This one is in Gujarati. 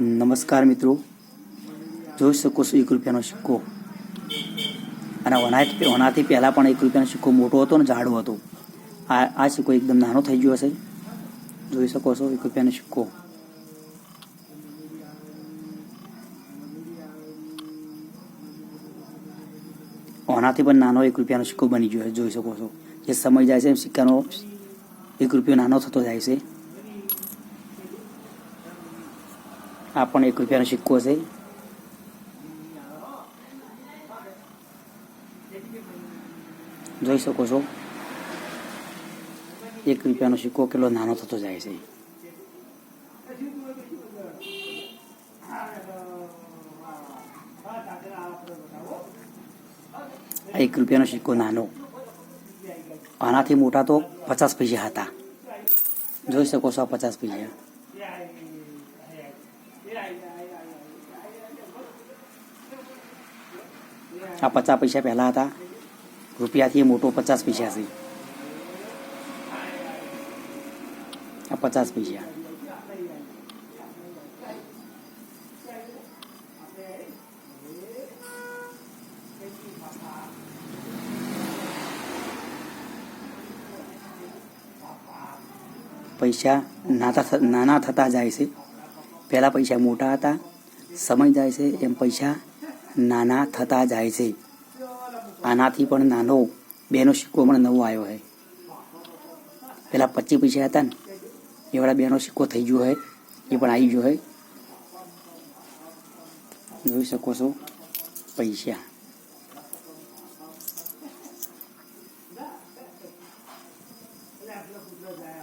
નમસ્કાર મિત્રો. જોઈ શકો છો એક રૂપિયાનો સિક્કો. અને ઓનાથી ઓનાથી પહેલાં પણ એક રૂપિયાનો સિક્કો મોટો હતો ને જાડો હતો. આ આ સિક્કો એકદમ નાનો થઈ ગયો હશે. જોઈ શકો છો એક રૂપિયાનો સિક્કો. ઓનાથી પણ નાનો એક રૂપિયાનો સિક્કો બની ગયો છે. જોઈ શકો છો. જે સમય જાય છે એમ સિક્કાનો એક રૂપિયો નાનો થતો જાય છે. આ પણ એક રૂપિયાનો સિક્કો છે જોઈ શકો છો એક રૂપિયાનો સિક્કો કેટલો નાનો થતો જાય છે એક રૂપિયાનો સિક્કો નાનો આનાથી મોટા તો પચાસ પૈસા હતા જોઈ શકો છો પચાસ પૈસા આ પચાસ પૈસા પહેલા હતા. રૂપિયાથી મોટો પચાસ પૈસા છે. આ પચાસ પૈસા. પૈસા નાના થતા જાય છે. પહેલાં પૈસા મોટા હતા, સમય જાય છે, એમ પૈસા નાના થતા જાય છે. આનાથી પણ નાનો, બેનો સિક્કો પણ નવો આવ્યો છે. પહેલાં પચીસ પૈસા હતા ને, એવાળા બેનો સિક્કો થઈ ગયો હોય એ પણ આવી ગયો હોય જોઈ શકો છો, પૈસા.